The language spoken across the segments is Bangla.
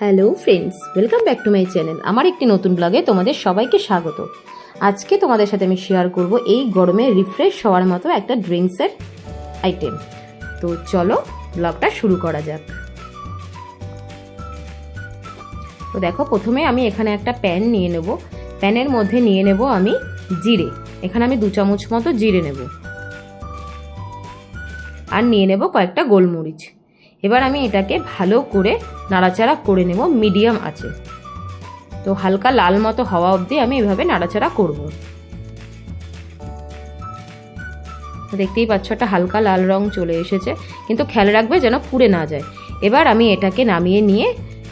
Hello friends welcome back to my channel আমার একটি নতুন ব্লগে তোমাদের সবাইকে স্বাগত। আজকে তোমাদের সাথে আমি শেয়ার করব এই গরমে রিফ্রেশ হওয়ার মতো একটা ড্রিঙ্কসের আইটেম তো চলো ব্লগটা শুরু করা যাক। তো দেখো, প্রথমে আমি এখানে একটা প্যান নিয়ে নেব। প্যানের মধ্যে নিয়ে নেব আমি জিরে। এখানে আমি দু চামচ মতো জিরে নেব। আর নিয়ে নেব কয়েকটা গোলমরিচ। এবার আমি এটাকে ভালো করে নাড়াচাড়া করে নেব, মিডিয়াম আছে। তো হালকা লাল মতো হওয়া অবধি আমি এভাবে নাড়াচাড়া করব। দেখতেই পাচ্ছ, একটা হালকা লাল রং চলে এসেছে, কিন্তু খেয়াল রাখবে যেন পুড়ে না যায়। এবার আমি এটাকে নামিয়ে নিয়ে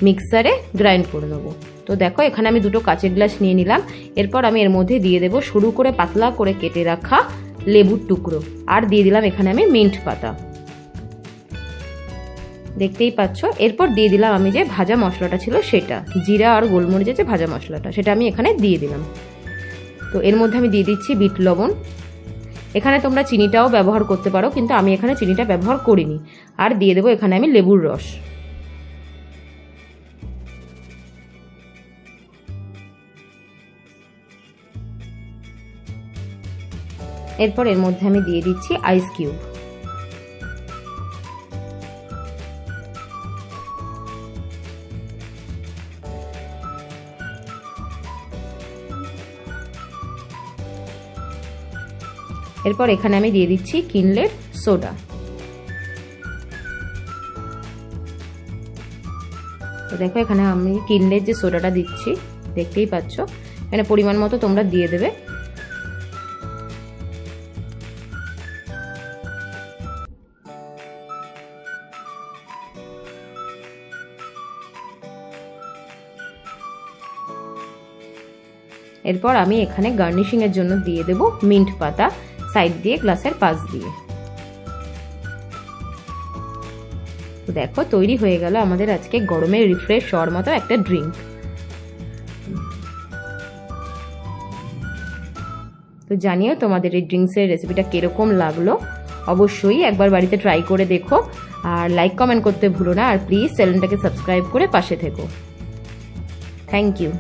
মিক্সারে গ্রাইন্ড করে নেব। তো দেখো, এখানে আমি দুটো কাচের গ্লাস নিয়ে নিলাম। এরপর আমি এর মধ্যে দিয়ে দেবো সরু করে পাতলা করে কেটে রাখা লেবুর টুকরো। আর দিয়ে দিলাম এখানে আমি মিন্ট পাতা। দেখতেই পাচ্ছ। এরপর দিয়ে দিলাম আমি যে ভাজা মশলাটা ছিল সেটা। জিরা আর গোলমরিচের যে ভাজা মশলাটা, সেটা আমি এখানে দিয়ে দিলাম। তো এর মধ্যে আমি দিয়ে দিচ্ছি বিট লবণ। এখানে তোমরা চিনিটাও ব্যবহার করতে পারো, কিন্তু আমি এখানে চিনিটা ব্যবহার করিনি। আর দিয়ে দেবো এখানে আমি লেবুর রস। এরপর এর মধ্যে আমি দিয়ে দিচ্ছি আইস কিউব এরপর এখানে আমি দিয়ে দিচ্ছি কিনলের সোডা। তো দেখো, এখানে আমি কিনলের যে সোডাটা দিচ্ছি, দেখতেই পাচ্ছ। এখানে পরিমাণ মতো তোমরা দিয়ে দেবে। এরপর আমি এখানে গার্নিশিংয়ের জন্য দিয়ে দেব মিন্ট পাতা। সাইড দিয়ে গ্লাসের পাশ দিয়ে। দেখো, তৈরি হয়ে গেল আমাদের আজকে গরমে রিফ্রেশ হওয়ার মতো একটা ড্রিঙ্ক তো জানিও তোমাদের এই ড্রিঙ্কসের রেসিপিটা কীরকম লাগল? অবশ্যই একবার বাড়িতে ট্রাই করে দেখো। আর লাইক কমেন্ট করতে ভুলো না। আর প্লিজ চ্যানেলটাকে সাবস্ক্রাইব করে পাশে থেকো। Thank you